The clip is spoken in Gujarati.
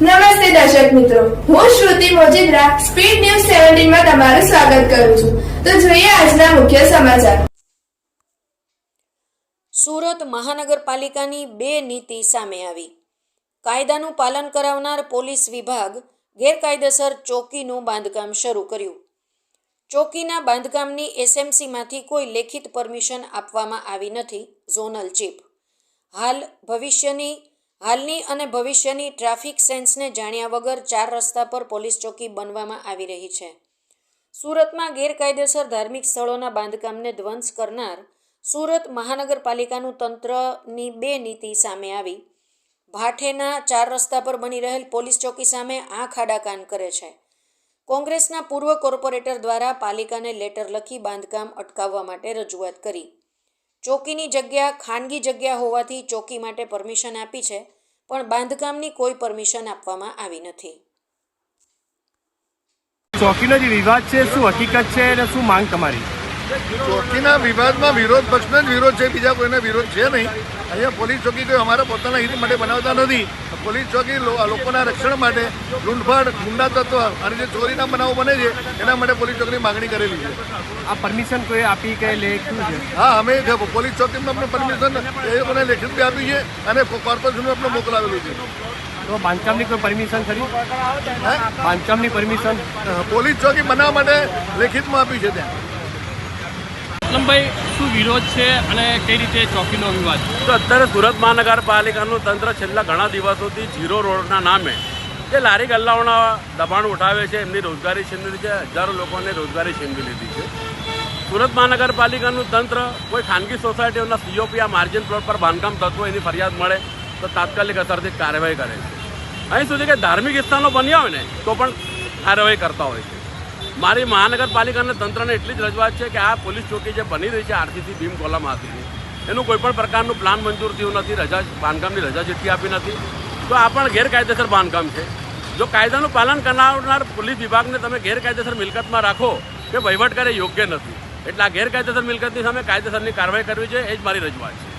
નમસ્તે દર્શક મિત્રો. હું શ્રુતિ મોજીદ્રા, સ્પીડ ન્યૂઝ સેવન્ટીનમાં તમારું સ્વાગત કરું છું. તો જોઈએ આજના મુખ્ય સમાચાર. સુરત મહાનગરપાલિકાની બે નીતિ સામે આવી. કાયદાનું પાલન કરાવનાર પોલીસ વિભાગ ગેરકાયદેસર ચોકીનું બાંધકામ શરૂ કર્યું. ચોકીના બાંધકામની એસએમસીમાંથી કોઈ લેખિત પરમિશન આપવામાં આવી નથી, ઝોનલ ચીફ. હાલ ભવિષ્યની હાલની અને ભવિષ્યની ટ્રાફિક સેન્સને જાણ્યા વગર ચાર રસ્તા પર પોલીસ ચોકી બનવામાં આવી રહી છે. સુરતમાં ગેરકાયદેસર ધાર્મિક સ્થળોના બાંધકામને ધ્વંસ કરનાર સુરત મહાનગરપાલિકાનું તંત્રની બે નીતિ સામે આવી. ભાઠેના ચાર રસ્તા પર બની રહેલ પોલીસ ચોકી સામે આંખ ખાડાકાન કરે છે. કોંગ્રેસના પૂર્વ કોર્પોરેટર દ્વારા પાલિકાને લેટર લખી બાંધકામ અટકાવવા માટે રજૂઆત કરી. ચોકીની જગ્યા ખાનગી જગ્યા હોવાથી ચોકી માટે પરમિશન આપી છે. પણ બાંધકામની કોઈ પરમિશન આપવામાં આવી નથી. ચોકીનો જે વિવાદ છે, શું હકીકત છે અને શું માંગ તમારી? ચોકીના વિવાદમાં વિરોધ પક્ષનો જ વિરોધ છે બીજા કોઈને વિરોધ છે નહીં. અહીંયા પોલીસ ચોકી કોઈ અમારા પોતાના હિત માટે બનાવતા નથી. પોલીસ ચોકી લોકોના રક્ષણ માટે લૂંટફાટ ગુંડા તત્વ અને જે ચોરીના બનાવો બને છે એના માટે પોલીસ ચોકીની માગણી કરેલી છે. આ પરમિશન કોઈ આપી કે લે હા અમે જે પોલીસ ચોકીમાં અમને પરમિશન એ લોકોને લેખિત બી આપી છે અને કોર્પોરેશનને આપણે મોકલાવેલું છે. તો બાંધકામની કોઈ પરમિશન ખરી? બાંધકામની પરમિશન પોલીસ ચોકી બનાવવા માટે લેખિતમાં આપી છે ત્યાં. લંબાઈ શું વિરોધ છે અને કઈ રીતે ચોકીનો વિવાદ તો અત્યારે સુરત મહાનગરપાલિકાનું તંત્ર છેલ્લા ઘણા દિવસોથી ઝીરો રોડના નામે જે લારી ગલ્લાઓના દબાણ ઉઠાવે છે, એમની રોજગારી છીનવી છે, હજારો લોકોને રોજગારી છીનવી લીધી છે. સુરત મહાનગરપાલિકાનું તંત્ર કોઈ ખાનગી સોસાયટીઓના સીઓપી આ માર્જિન પ્લોટ પર બાંધકામ થતું એની ફરિયાદ મળે તો તાત્કાલિક અસરથી કાર્યવાહી કરે છે. અહીં સુધી કે ધાર્મિક સ્થાનો બન્યા હોય ને, તો પણ કાર્યવાહી કરતા હોય છે. મારી મહાનગરપાલિકાના તંત્રને એટલી જ રજૂઆત છે કે આ પોલીસ ચોકી જે બની રહી છે, આરસીસી ભીમ કોલમ આરસીસી એનું કોઈ પણ પ્રકારનું પ્લાન મંજૂર થયું નથી, રજા, બાંધકામની રજા ચીઠ્ઠી આપી નથી. તો આ પણ ગેરકાયદેસર બાંધકામ છે. જો કાયદાનું પાલન કરનાર પોલીસ વિભાગને તમે ગેરકાયદેસર મિલકતમાં રાખો કે વહીવટ કરે યોગ્ય નથી. એટલે આ ગેરકાયદેસર મિલકતની સામે કાયદેસરની કાર્યવાહી કરવી જોઈએ, એ જ મારી રજૂઆત છે.